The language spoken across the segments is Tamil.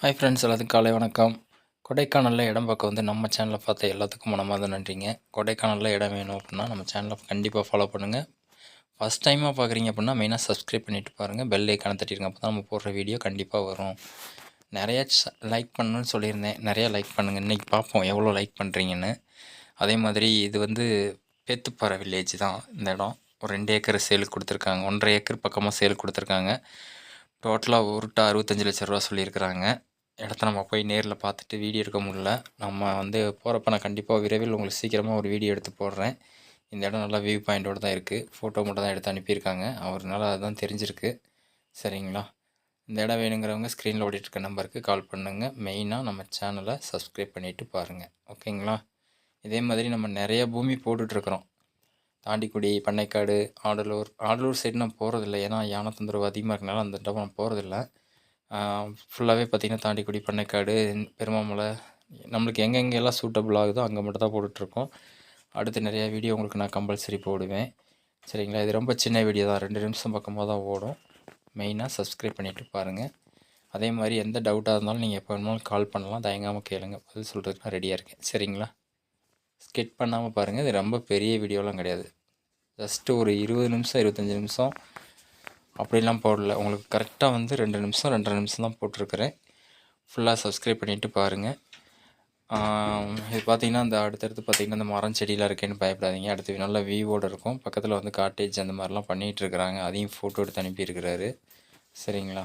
ஹாய் ஃப்ரெண்ட்ஸ் எல்லாத்துக்கும் காலை வணக்கம். கொடைக்கானலில் இடம் பார்க்க வந்து நம்ம சேனலை பார்த்த எல்லாத்துக்கும் மனமார்ந்த நன்றிங்க. கொடைக்கானலில் இடம் வேணும் அப்படின்னா நம்ம சேனலை கண்டிப்பாக ஃபாலோ பண்ணுங்கள் ஃபஸ்ட் டைமாக பார்க்குறீங்க அப்படின்னா மெயினாக சப்ஸ்கிரைப் பண்ணிவிட்டு பாருங்கள் பெல் ஐக்கான தட்டிடுங்க அப்போ தான் நம்ம போடுற வீடியோ கண்டிப்பாக வரும். நிறையா லைக் பண்ணணும்னு சொல்லியிருந்தேன். நிறையா லைக் பண்ணுங்கள் இன்றைக்கி பார்ப்போம் எவ்வளோ லைக் பண்ணுறீங்கன்னு அதே மாதிரி இது வந்து பேத்துப்பாறை வில்லேஜ் தான் இந்த இடம். ஒரு ரெண்டு ஏக்கர் சேலுக்கு கொடுத்துருக்காங்க. ஒன்றரை ஏக்கர் பக்கமாக சேல் கொடுத்துருக்காங்க. டோட்டலாக உருட்டா அறுபத்தஞ்சு லட்ச ரூபா சொல்லியிருக்கிறாங்க. இடத்த நம்ம போய் நேரில் பார்த்துட்டு வீடியோ எடுக்க முடியல. நம்ம வந்து போகிறப்ப நான் கண்டிப்பாக விரைவில் உங்களுக்கு சீக்கிரமாக ஒரு வீடியோ எடுத்து போடுறேன். இந்த இடம் நல்லா வியூ பாயிண்டோடு தான் இருக்குது ஃபோட்டோ மட்டும் தான் எடுத்து அனுப்பியிருக்காங்க. அவர்னால அதுதான் தெரிஞ்சிருக்கு. சரிங்களா? இந்த இடம் வேணுங்கிறவங்க ஸ்க்ரீனில் ஓடிட்டுருக்க நம்பருக்கு கால் பண்ணுங்கள் மெயினாக நம்ம சேனலை சப்ஸ்கிரைப் பண்ணிவிட்டு பாருங்கள் ஓகேங்களா? இதே மாதிரி நம்ம நிறைய பூமி போட்டுட்ருக்குறோம் தாண்டிக்குடி பண்ணைக்காடு ஆடலூர் ஆடலூர் சைடு நான் போகிறதில்ல ஏன்னா யானை தொந்தரவு அதிகமாக இருக்கனால அந்த இடம் நான் போகிறதில்ல ஃபுல்லாகவே பார்த்திங்கன்னா தாண்டிக்குடி பண்ணைக்காடு பெருமாமலை நம்மளுக்கு எங்கெங்கெல்லாம் சூட்டபிள் ஆகுதோ அங்கே மட்டும் தான் போட்டுட்ருக்கோம். அடுத்து நிறையா வீடியோ உங்களுக்கு நான் கம்பல்சரி போடுவேன். சரிங்களா? இது ரொம்ப சின்ன வீடியோ தான். ரெண்டு நிமிஷம் பக்கமாக தான் ஓடும். மெயினாக சப்ஸ்கிரைப் பண்ணிவிட்டு பாருங்கள் அதே மாதிரி எந்த டவுட்டாக இருந்தாலும் நீங்கள் எப்போ வேணுமாலும் கால் பண்ணலாம். தயங்காமல் கேளுங்க. பதில் சொல்கிறதுக்கு நான் ரெடியாக இருக்கேன். சரிங்களா? ஸ்கிட் பண்ணாமல் பாருங்கள் இது ரொம்ப பெரிய வீடியோலாம் கிடையாது. ஜஸ்ட்டு ஒரு இருபது நிமிஷம் இருபத்தஞ்சி நிமிஷம் அப்படிலாம் போடல. உங்களுக்கு கரெக்டாக வந்து ரெண்டு நிமிஷம் ரெண்டரை நிமிஷம் தான் போட்டிருக்கிறேன். ஃபுல்லாக சப்ஸ்கிரைப் பண்ணிவிட்டு பாருங்கள் இது பார்த்திங்கன்னா இந்த அடுத்தடுத்து பார்த்திங்கன்னா இந்த மரம் செடியெலாம் இருக்கேன்னு பயப்படாதீங்க. அடுத்து நல்ல வியூவோடு இருக்கும். பக்கத்தில் வந்து காட்டேஜ் அந்த மாதிரிலாம் பண்ணிகிட்ருக்குறாங்க அதையும் ஃபோட்டோ எடுத்து அனுப்பியிருக்கிறாரு சரிங்களா?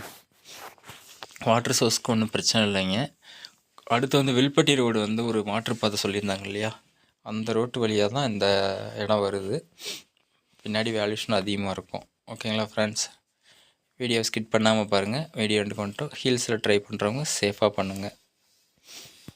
வாட்டர் சோர்ஸ்க்கு ஒன்றும் பிரச்சனை இல்லைங்க. அடுத்து வந்து வில்பட்டி ரோடு வந்து ஒரு மாற்றுப்பாதை சொல்லியிருந்தாங்க இல்லையா? அந்த ரோட்டு வழியாக தான் இந்த இடம் வருது. பின்னாடி வேல்யூஷன் அதிகமாக இருக்கும். ஓகேங்களா ஃப்ரெண்ட்ஸ் வீடியோ ஸ்கிட் பண்ணாமல் பாருங்கள் வீடியோ கொண்டு ஹீல்ஸில் ட்ரை பண்ணுறவங்க சேஃபாக பண்ணுங்கள்